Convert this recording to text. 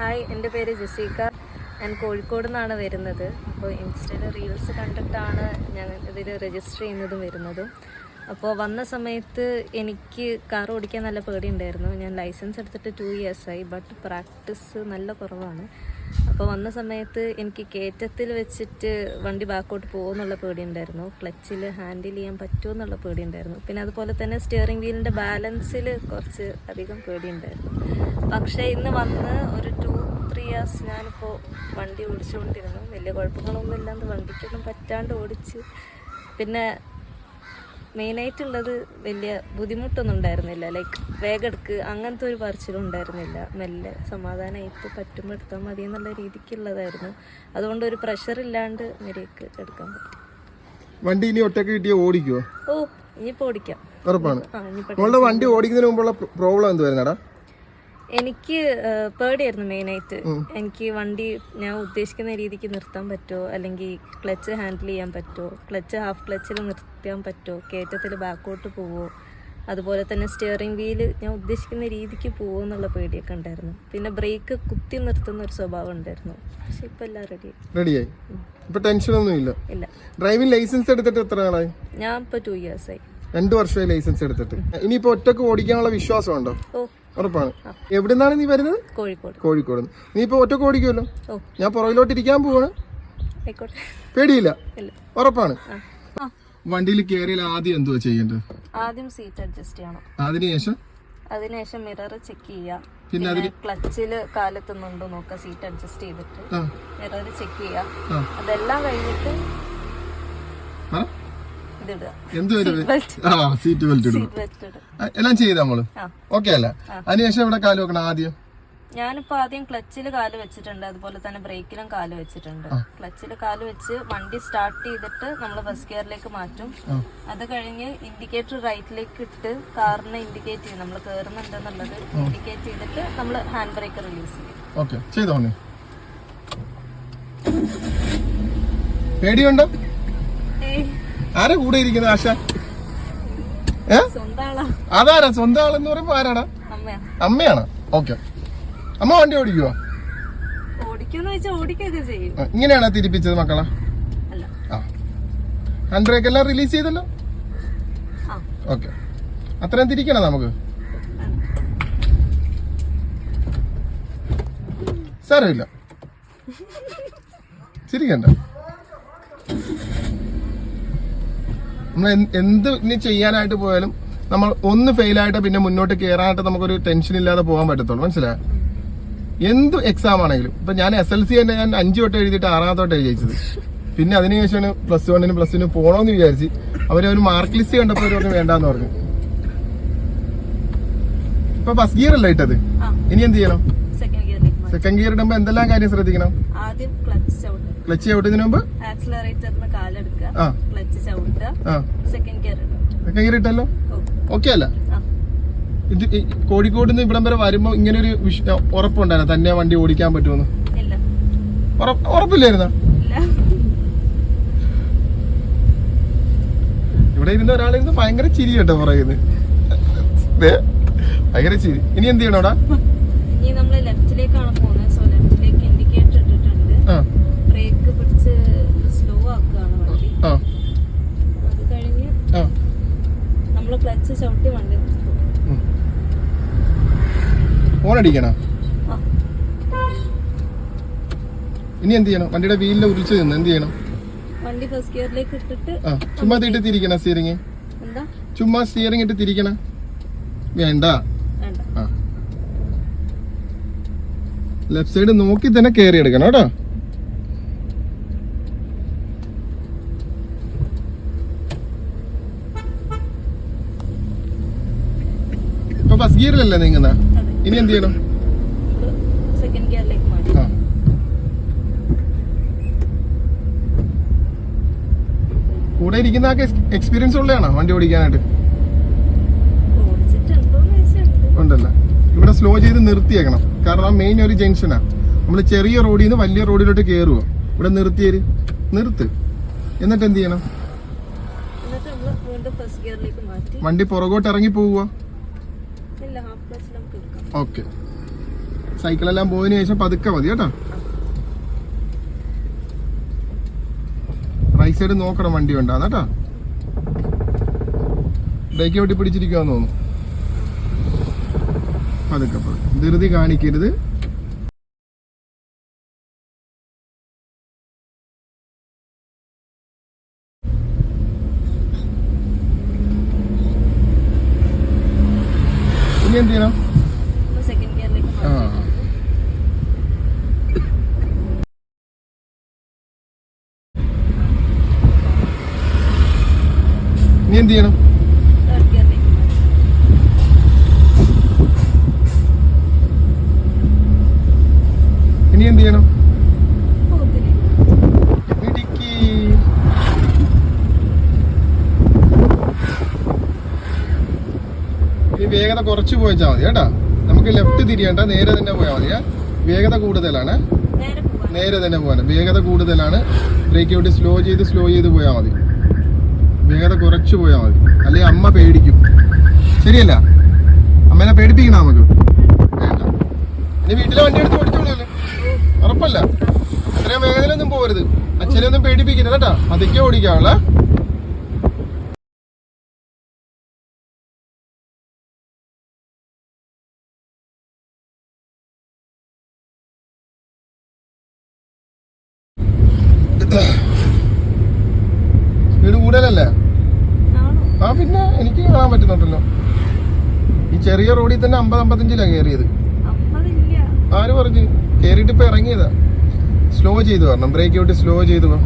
Hi എന്റെ പേര് Jessica. ഞാൻ കോഴിക്കോട് നിന്നാണ് വരുന്നത്. അപ്പോൾ ഇൻസ്റ്റയിൽ റീൽസ് കണ്ടിട്ടാണ് ഞാൻ ഇതിൽ രജിസ്റ്റർ ചെയ്യുന്നതും വരുന്നതും. അപ്പോൾ വന്ന സമയത്ത് എനിക്ക് കാർ ഓടിക്കാൻ നല്ല പേടിയുണ്ടായിരുന്നു. ഞാൻ ലൈസൻസ് എടുത്തിട്ട് ടു ഇയേഴ്സായി ബട്ട് പ്രാക്ടീസ് നല്ല കുറവാണ്. അപ്പോൾ വന്ന സമയത്ത് എനിക്ക് കയറ്റത്തിൽ വെച്ചിട്ട് വണ്ടി ബാക്കോട്ട് പോകുമെന്നുള്ള പേടിയുണ്ടായിരുന്നു. ക്ലച്ചിൽ ഹാൻഡിൽ ചെയ്യാൻ പറ്റുമോ എന്നുള്ള പേടിയുണ്ടായിരുന്നു. പിന്നെ അതുപോലെ തന്നെ സ്റ്റിയറിംഗ് വീലിന്റെ ബാലൻസിൽ കുറച്ച് അധികം പേടിയുണ്ടായിരുന്നു. പക്ഷേ ഇന്ന് വന്ന് ഒരു ടു ത്രീ ഇയേഴ്സ് ഞാനിപ്പോൾ വണ്ടി ഓടിച്ചുകൊണ്ടിരുന്നു വലിയ കുഴപ്പങ്ങളൊന്നും ഇല്ലാണ്ട് വണ്ടിക്കൊന്നും പറ്റാണ്ട് ഓടിച്ച്. പിന്നെ മെയിനായിട്ടുള്ളത് വലിയ ബുദ്ധിമുട്ടൊന്നും ഉണ്ടായിരുന്നില്ല. ലൈക്ക് വേഗം എടുക്ക് അങ്ങനത്തെ ഒരു പറച്ചിലും ഉണ്ടായിരുന്നില്ല. മെല്ലെ സമാധാനമായിട്ട് പറ്റുമ്പോൾ എടുത്താൽ മതി എന്നുള്ള രീതിക്കുള്ളതായിരുന്നു. അതുകൊണ്ട് ഒരു പ്രഷർ ഇല്ലാണ്ട് വരെയൊക്കെ എടുക്കാൻ പറ്റും. വണ്ടി ഇനി ഒറ്റയ്ക്ക് കിട്ടിയ ഓടിക്കോ ഓ ഇനിയിപ്പോ ഓടിക്കാം. ഉറപ്പാണ്. വണ്ടി ഓടിക്കുന്നതിന് മുമ്പുള്ള പ്രോബ്ലം എന്ത് വരുന്നടാ? എനിക്ക് പേടിയായിരുന്നു മെയിനായിട്ട് എനിക്ക് വണ്ടി ഞാൻ ഉദ്ദേശിക്കുന്ന രീതിക്ക് നിർത്താൻ പറ്റുമോ? അല്ലെങ്കിൽ ക്ലച്ച് ഹാൻഡിൽ ചെയ്യാൻ പറ്റുമോ? ക്ലച്ച് ഹാഫ് ക്ലച്ചിൽ നിർത്താൻ പറ്റുമോ? കയറ്റത്തിൽ ബാക്കോട്ട് പോവോ? അതുപോലെ തന്നെ സ്റ്റിയറിംഗ് വീൽ ഞാൻ ഉദ്ദേശിക്കുന്ന രീതിക്ക് പോവോ എന്നുള്ള പേടിയൊക്കെ ഉണ്ടായിരുന്നു. പിന്നെ ബ്രേക്ക് കുത്തി നിർത്തുന്ന ഒരു സ്വഭാവം ഉണ്ടായിരുന്നു. പക്ഷെ ഇപ്പൊ എല്ലാം റെഡി റെഡിയായി ഇപ്പൊ ടെൻഷനൊന്നും ഇല്ല. ഇല്ല. ഡ്രൈവിംഗ് ലൈസൻസ് എടുത്തിട്ട് എത്ര നാളായി? ഞാൻ ഇപ്പൊ ടു ഇയേഴ്സ് ആയി. രണ്ടു വർഷമായി ലൈസൻസ് എടുത്തിട്ട്. ഇനിയിപ്പോ ഒറ്റയ്ക്ക് ഓടിക്കാനുള്ള വിശ്വാസം ഉണ്ടോ ഓ ഉറപ്പാണ്. എവിടുന്നാണ് നീ വരുന്നത്? കോഴിക്കോട്. കോഴിക്കോട്. നീ ഇപ്പൊ ഒറ്റ ഓടിക്കുമല്ലോ ഞാൻ പുറകിലോട്ട് ഇരിക്കാൻ പോവാണ് പേടിയില്ല? ഉറപ്പാണ്. വണ്ടിയിൽ കയറിയാൽ ആദ്യം എന്തുവാ ചെയ്യേണ്ടത്? ആദ്യം സീറ്റ് അഡ്ജസ്റ്റ് ചെയ്യണം. അതിനുശേഷം? അതിനുശേഷം മിറർ ചെക്ക് ചെയ്യാം പിന്നെ പിന്നെ ക്ലച്ചിൽ കാലെത്തുന്നുണ്ടോ നോക്കുക സീറ്റ് അഡ്ജസ്റ്റ് ചെയ്തിട്ട്. മിറർ ചെക്ക് ചെയ്യാം ആ. അതെല്ലാം കഴിഞ്ഞിട്ട് എന്ത് സീറ്റ് ബെൽറ്റ് എല്ലാം ചെയ്ത് നമ്മൾ ഓക്കെ അല്ല? അതിനുശേഷം ഇവിടെ കാൽ വെക്കണം ആദ്യം? ഞാനിപ്പോ ആദ്യം ക്ലച്ചിൽ കാൽ വെച്ചിട്ടുണ്ട്. അതുപോലെ തന്നെ ബ്രേക്കിലും കാൽ വെച്ചിട്ടുണ്ട്. ക്ലച്ചിൽ കാൽ വെച്ച് വണ്ടി സ്റ്റാർട്ട് ചെയ്തിട്ട് നമ്മൾ ഫസ്റ്റ് ഗിയറിലേക്ക് മാറ്റും. അത് കഴിഞ്ഞ് ഇൻഡിക്കേറ്റർ റൈറ്റിലേക്ക് ഇട്ട് കാറിനെ ഇൻഡിക്കേറ്റ് ചെയ്യും. നമ്മൾ കയറുന്നുണ്ടെന്നുള്ളത് ഇൻഡിക്കേറ്റ് ചെയ്തിട്ട് നമ്മൾ ഹാൻഡ് ബ്രേക്ക് റിലീസ് ചെയ്യും. പേടിയുണ്ടോ? ആരാ കൂടെ ഇരിക്കുന്നത് ആശ? അതാരാ? സ്വന്തം ആളെന്ന് പറയുമ്പോ ആരാടാ? അമ്മയാ. അമ്മയാണ്? ഓക്കെ. അമ്മ വണ്ടി ഓടിക്കുവോ? ഇങ്ങനെയാണോ തിരിപ്പിച്ചത് മക്കളെ? ഹാൻഡ് ബ്രേക്ക് എല്ലാം റിലീസ് ചെയ്തല്ലോ? ഓക്കെ. അത്രയും തിരിക്കണം നമുക്ക്? സാരമില്ല. ചിരിക്കണ്ട നമ്മൾ എന്ത് ഇനി ചെയ്യാനായിട്ട് പോയാലും നമ്മൾ ഒന്ന് ഫെയിലായിട്ട് പിന്നെ മുന്നോട്ട് കയറാനായിട്ട് നമുക്കൊരു ടെൻഷൻ ഇല്ലാതെ പോകാൻ പറ്റത്തുള്ളൂ. മനസ്സിലായോ? എന്ത് എക്സാം ആണെങ്കിലും. ഇപ്പൊ ഞാൻ എസ് എൽ സി തന്നെ ഞാൻ അഞ്ചു വട്ടം എഴുതിയിട്ട് ആറാമത്തെ വട്ടം ജയിച്ചത്. പിന്നെ അതിനുശേഷമാണ് പ്ലസ് വണ്ണിനും പ്ലസ് ടുനും പോകണമെന്ന് വിചാരിച്ച് അവർ ഒരു മാർക്ക് ലിസ്റ്റ് കണ്ടപ്പോൾ അവർ പറഞ്ഞു വേണ്ടാന്ന് പറഞ്ഞു. ഇപ്പൊ ഫസ്റ്റ് ഗിയർ അല്ല ഇട്ടത്? ഇനി എന്ത് ചെയ്യണം? സെക്കൻഡ് ഗിയർ ഇടുമ്പോ എന്തെല്ലാം കാര്യം ശ്രദ്ധിക്കണം? ക്ലച്ച് ഔട്ട് ചവിട്ടുന്നതിന് മുമ്പ്? Second gear ഇട്ടല്ലോ? ഓക്കെ അല്ല. ഇത് കോഴിക്കോട് നിന്ന് ഇവിടം വരെ വരുമ്പോ ഇങ്ങനെ ഒരു ഉറപ്പുണ്ടായിരുന്നു? തന്നെ വണ്ടി ഓടിക്കാൻ പറ്റുമെന്ന്? ഉറപ്പില്ലായിരുന്ന? ഇവിടെ ഇരുന്ന ഒരാളിരുന്ന് ഭയങ്കര ചിരി കേട്ടോ പറയുന്നത്. ഭയങ്കര ചിരി. ഇനി എന്ത് ചെയ്യണം അവിടെ? ഇനി നമ്മൾ ലെഫ്റ്റിലേക്കാണ് പോകുന്നത് സോ ലെഫ്റ്റിലേക്ക് ഇൻഡിക്കേറ്റർ ഇട്ടിട്ടുണ്ട്. ബ്രേക്ക് പിടിച്ച് സ്ലോ ആക്കുകയാണ് വണ്ടി ആ അത് കഴിഞ്ഞ് ആ ക്ലച്ച് ചവിട്ടി വണ്ടി ആ ഇനി എന്ത് ചെയ്യണം? വണ്ടിയുടെ വീലിൽ ഉരുളിച്ച് നിന്ന് എന്ത് ചെയ്യണം? വണ്ടി ഫസ്റ്റ് ഗിയറിലേക്ക് ഇട്ടിട്ട് ചുമ്മാ തീട്ട് തിരിക്കണം സ്റ്റിയറിംഗ് എന്താ? ചുമ്മാ സ്റ്റിയറിംഗ് ഇട്ട് തിരിക്കണം വേണ്ട. വേണ്ട ലെഫ്റ്റ് സൈഡ് നോക്കി തന്നെ കയറി എടുക്കണം കേട്ടോ ഇപ്പൊ ബസ് ഗിയറിലല്ലേ നീങ്ങുന്ന? ഇനി എന്ത് ചെയ്യണം? കൂടെ ഇരിക്കുന്ന ആൾക്ക് എക്സ്പീരിയൻസ് ഉള്ളതാണോ വണ്ടി ഓടിക്കാനായിട്ട്? ഉണ്ടല്ല. ഇവിടെ സ്ലോ ചെയ്ത് നിർത്തിയേക്കണം. കാരണം ആ മെയിൻ ഒരു ജംഗ്ഷനാ നമ്മൾ ചെറിയ റോഡിൽ നിന്ന് വലിയ റോഡിലോട്ട് കേറുവോ. ഇവിടെ നിർത്തിയേര്. നിർത്ത്. എന്നിട്ട് എന്ത് ചെയ്യണം? വണ്ടി പുറകോട്ട് ഇറങ്ങി പോവുക ഇല്ല ഹാഫ് ക്ലച്ച് നമുക്ക് എടുക്കാം ഓക്കെ. സൈക്കിളെല്ലാം പോയതിനു ശേഷം പതുക്കെ മതി കേട്ടോ. റൈറ്റ് സൈഡ് നോക്കണം വണ്ടി വേണ്ടാന്ന് കേട്ടോ. ബ്രേക്ക് വെട്ടി പിടിച്ചിരിക്കുവാന്ന് തോന്നുന്നു. പതുക്കെ പതുക്കെ. ധൃതി കാണിക്കരുത് ഇനി എന്ത് ചെയ്യണം ആ. നീ എന്ത് ചെയ്യണം? ഇനി എന്ത് ചെയ്യണം? വേഗത കുറച്ച് പോയിച്ചാൽ മതി കേട്ടോ. നമുക്ക് ലെഫ്റ്റ് തിരിയണ്ട നേരെ തന്നെ പോയാൽ മതി വേഗത കൂടുതലാണ്. നേരെ തന്നെ പോകാൻ വേഗത കൂടുതലാണ്. ബ്രേക്ക് ഔട്ട് സ്ലോ ചെയ്ത് സ്ലോ ചെയ്ത് പോയാൽ മതി. വേഗത കുറച്ച് പോയാൽ മതി. അല്ലെങ്കിൽ അമ്മ പേടിക്കും. ശരിയല്ല? അമ്മേനെ പേടിപ്പിക്കണം നമുക്ക്? വേണ്ട. ഇനി വീട്ടിലെ വണ്ടി എടുത്ത് ഓടിച്ചോളൂല്ലോ ഉറപ്പല്ല. അത്രയും വേഗതയിലൊന്നും പോകരുത് അച്ഛനെ ഒന്നും പേടിപ്പിക്കരുത് കേട്ടോ. അതൊക്കെ ഓടിക്കാവുള്ള സ്പീഡ് കൂടുതലല്ലേ? ആ പിന്നെ എനിക്ക് കാണാൻ പറ്റുന്നുണ്ടല്ലോ. ഈ ചെറിയ റോഡിൽ തന്നെ അമ്പത് അമ്പത്തഞ്ചിലാണ് കയറിയത് ആര് പറഞ്ഞു? കയറിയിട്ട് ഇപ്പൊ ഇറങ്ങിയതാ. സ്ലോ ചെയ്തു വരണം. ബ്രേക്ക് ഔട്ട് സ്ലോ ചെയ്തു പോ